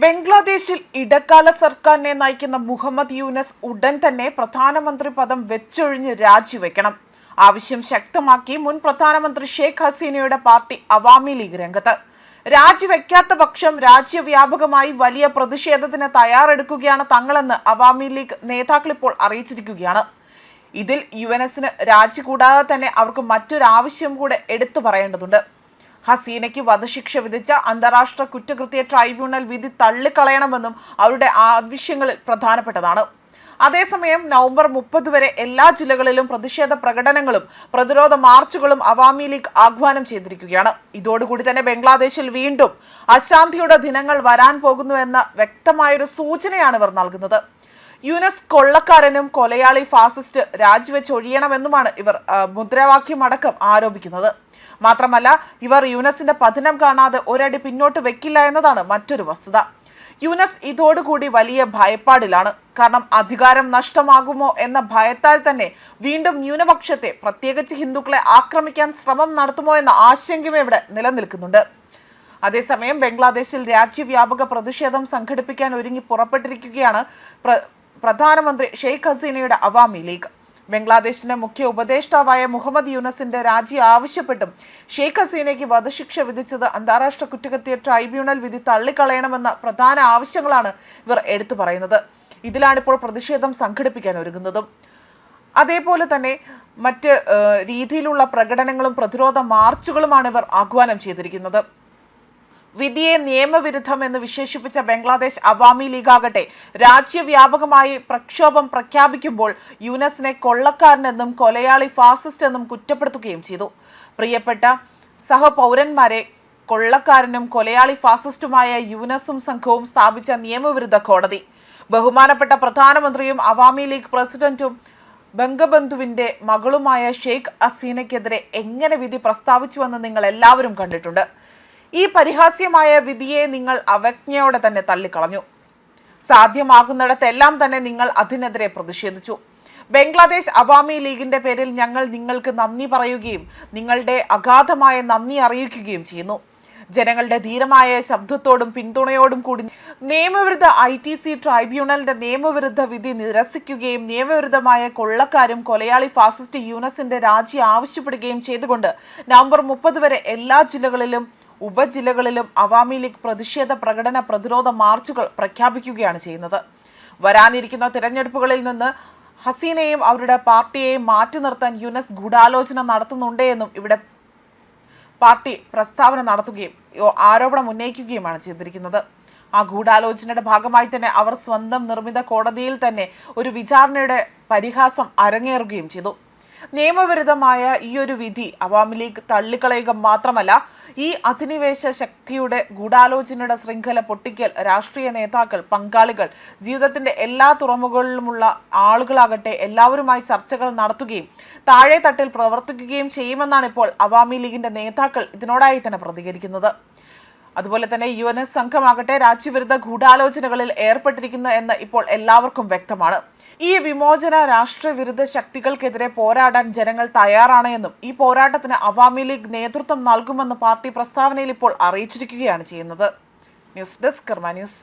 ബംഗ്ലാദേശിൽ ഇടക്കാല സർക്കാരിനെ നയിക്കുന്ന മുഹമ്മദ് യൂനസ് ഉടൻ തന്നെ പ്രധാനമന്ത്രി പദം വെച്ചൊഴിഞ്ഞ് രാജിവെക്കണം. ആവശ്യം ശക്തമാക്കി മുൻ പ്രധാനമന്ത്രി ഷെയ്ഖ് ഹസീനയുടെ പാർട്ടി അവാമി ലീഗ് രംഗത്ത്. രാജിവെക്കാത്ത പക്ഷം രാജ്യവ്യാപകമായി വലിയ പ്രതിഷേധത്തിന് തയ്യാറെടുക്കുകയാണ് തങ്ങളെന്ന് അവാമി ലീഗ് നേതാക്കൾ ഇപ്പോൾ അറിയിച്ചിരിക്കുകയാണ്. ഇതിൽ യു എൻ എസിന് രാജി കൂടാതെ തന്നെ അവർക്ക് മറ്റൊരാവശ്യം കൂടെ എടുത്തു പറയേണ്ടതുണ്ട്. ഹസീനയ്ക്ക് വധശിക്ഷ വിധിച്ച അന്താരാഷ്ട്ര കുറ്റകൃത്യ ട്രൈബ്യൂണൽ വിധി തള്ളിക്കളയണമെന്നും അവരുടെ ആവശ്യങ്ങളിൽ പ്രധാനപ്പെട്ടതാണ്. അതേസമയം നവംബർ മുപ്പത് വരെ എല്ലാ ജില്ലകളിലും പ്രതിഷേധ പ്രകടനങ്ങളും പ്രതിരോധ മാർച്ചുകളും അവാമി ലീഗ് ആഹ്വാനം ചെയ്തിരിക്കുകയാണ്. ഇതോടുകൂടി തന്നെ ബംഗ്ലാദേശിൽ വീണ്ടും അശാന്തിയുടെ ദിനങ്ങൾ വരാൻ പോകുന്നുവെന്ന വ്യക്തമായൊരു സൂചനയാണ് ഇവർ നൽകുന്നത്. യുനെസ് കൊള്ളക്കാരനും കൊലയാളി ഫാസിസ്റ്റ് രാജിവെച്ച് ഒഴിയണമെന്നുമാണ് ഇവർ മുദ്രാവാക്യം മുദ്രാവാക്യമടക്കം ആരോപിക്കുന്നത്. മാത്രമല്ല ഇവർ യുനെസിന്റെ പതനം കാണാതെ ഒരടി പിന്നോട്ട് വെക്കില്ല എന്നതാണ് മറ്റൊരു വസ്തുത. യുനെസ് ഇതോടുകൂടി വലിയ ഭയപ്പാടിലാണ്. കാരണം അധികാരം നഷ്ടമാകുമോ എന്ന ഭയത്താൽ തന്നെ വീണ്ടും ന്യൂനപക്ഷത്തെ പ്രത്യേകിച്ച് ഹിന്ദുക്കളെ ആക്രമിക്കാൻ ശ്രമം നടത്തുമോ എന്ന ആശങ്കയും ഇവിടെ നിലനിൽക്കുന്നുണ്ട്. അതേസമയം ബംഗ്ലാദേശിൽ രാജ്യവ്യാപക പ്രതിഷേധം സംഘടിപ്പിക്കാൻ ഒരുങ്ങി പുറപ്പെട്ടിരിക്കുകയാണ് പ്രധാനമന്ത്രി ഷെയ്ഖ് ഹസീനയുടെ അവാമി ലീഗ്. ബംഗ്ലാദേശിന്റെ മുഖ്യ ഉപദേഷ്ടാവായ മുഹമ്മദ് യൂനസിന്റെ രാജി ആവശ്യപ്പെട്ടും ഷെയ്ഖ് ഹസീനയ്ക്ക് വധശിക്ഷ വിധിച്ചത് അന്താരാഷ്ട്ര കുറ്റകൃത്യ ട്രൈബ്യൂണൽ വിധി തള്ളിക്കളയണമെന്ന പ്രധാന ആവശ്യങ്ങളാണ് ഇവർ എടുത്തു പറയുന്നത്. ഇതിലാണിപ്പോൾ പ്രതിഷേധം സംഘടിപ്പിക്കാൻ ഒരുങ്ങുന്നതും. അതേപോലെ തന്നെ മറ്റ് രീതിയിലുള്ള പ്രകടനങ്ങളും പ്രതിരോധ മാർച്ചുകളുമാണ് ഇവർ ആഹ്വാനം ചെയ്തിരിക്കുന്നത്. വിധിയെ നിയമവിരുദ്ധം എന്ന് വിശേഷിപ്പിച്ച ബംഗ്ലാദേശ് അവാമി ലീഗ് ആകട്ടെ രാജ്യവ്യാപകമായി പ്രക്ഷോഭം പ്രഖ്യാപിക്കുമ്പോൾ യുനസിനെ കൊള്ളക്കാരനെന്നും കൊലയാളി ഫാസിസ്റ്റ് എന്നും കുറ്റപ്പെടുത്തുകയും ചെയ്തു. പ്രിയപ്പെട്ട സഹപൗരന്മാരെ കൊള്ളക്കാരനും കൊലയാളി ഫാസിസ്റ്റുമായ യൂനസും സംഘവും സ്ഥാപിച്ച നിയമവിരുദ്ധ കോടതി. ബഹുമാനപ്പെട്ട പ്രധാനമന്ത്രിയും അവാമി ലീഗ് പ്രസിഡന്റും ബംഗബന്ധുവിന്റെ മകളുമായ ഷെയ്ഖ് ഹസീനയ്ക്കെതിരെ എങ്ങനെ വിധി പ്രസ്താവിച്ചുവെന്ന് നിങ്ങൾ എല്ലാവരും കണ്ടിട്ടുണ്ട്. ഈ പരിഹാസ്യമായ വിധിയെ നിങ്ങൾ അവജ്ഞയോടെ തന്നെ തള്ളിക്കളഞ്ഞു. സാധ്യമാകുന്നിടത്തെല്ലാം തന്നെ നിങ്ങൾ അതിനെതിരെ പ്രതിഷേധിച്ചു. ബംഗ്ലാദേശ് അവാമി ലീഗിന്റെ പേരിൽ ഞങ്ങൾ നിങ്ങൾക്ക് നന്ദി പറയുകയും നിങ്ങളുടെ അഗാധമായ നന്ദി അറിയിക്കുകയും ചെയ്യുന്നു. ജനങ്ങളുടെ ധീരമായ ശബ്ദത്തോടും പിന്തുണയോടും കൂടി നിയമവിരുദ്ധ ഐ ടി സി ട്രൈബ്യൂണലിന്റെ നിയമവിരുദ്ധ വിധി നിരസിക്കുകയും നിയമവിരുദ്ധമായ കൊള്ളക്കാരും കൊലയാളി ഫാസിസ്റ്റ് യൂനസിന്റെ രാജി ആവശ്യപ്പെടുകയും ചെയ്തുകൊണ്ട് നവംബർ മുപ്പത് വരെ എല്ലാ ജില്ലകളിലും ഉപജില്ലകളിലും അവാമി ലീഗ് പ്രതിഷേധ പ്രകടന പ്രതിരോധ മാർച്ചുകൾ പ്രഖ്യാപിക്കുകയാണ് ചെയ്യുന്നത്. വരാനിരിക്കുന്ന തിരഞ്ഞെടുപ്പുകളിൽ നിന്ന് ഹസീനയും അവരുടെ പാർട്ടിയെയും മാറ്റി നിർത്താൻ യുനെസ് ഗൂഢാലോചന നടത്തുന്നുണ്ടെന്നും ഇവിടെ പാർട്ടി പ്രസ്താവന നടത്തുകയും ആരോപണം ഉന്നയിക്കുകയുമാണ് ചെയ്തിരിക്കുന്നത്. ആ ഗൂഢാലോചനയുടെ ഭാഗമായി തന്നെ അവർ സ്വന്തം നിർമ്മിത കോടതിയിൽ തന്നെ ഒരു വിചാരണയുടെ പരിഹാസം അരങ്ങേറുകയും ചെയ്തു. നിയമവിരുദ്ധമായ ഈ ഒരു വിധി അവാമി ലീഗ് തള്ളിക്കളയുക മാത്രമല്ല ഈ അധിനിവേശ ശക്തിയുടെ ഗൂഢാലോചനയുടെ ശൃംഖല പൊട്ടിക്കൽ രാഷ്ട്രീയ നേതാക്കൾ പങ്കാളികൾ ജീവിതത്തിന്റെ എല്ലാ തുറമുകളിലുമുള്ള ആളുകളാകട്ടെ എല്ലാവരുമായി ചർച്ചകൾ നടത്തുകയും താഴെ തട്ടിൽ പ്രവർത്തിക്കുകയും ചെയ്യുമെന്നാണ് ഇപ്പോൾ അവാമി ലീഗിന്റെ നേതാക്കൾ ഇതിനോടായി തന്നെ പ്രതികരിക്കുന്നത്. അതുപോലെ തന്നെ യു എൻ എസ് സംഘമാകട്ടെ രാജ്യവിരുദ്ധ ഗൂഢാലോചനകളിൽ ഏർപ്പെട്ടിരിക്കുന്നു എന്ന് ഇപ്പോൾ എല്ലാവർക്കും വ്യക്തമാണ്. ഈ വിമോചന രാഷ്ട്രവിരുദ്ധ ശക്തികൾക്കെതിരെ പോരാടാൻ ജനങ്ങൾ തയ്യാറാണ് എന്നും ഈ പോരാട്ടത്തിന് അവാമി ലീഗ് നേതൃത്വം നൽകുമെന്ന് പാർട്ടി പ്രസ്താവനയിൽ ഇപ്പോൾ അറിയിച്ചിരിക്കുകയാണ് ചെയ്യുന്നത്. News desk Karma news.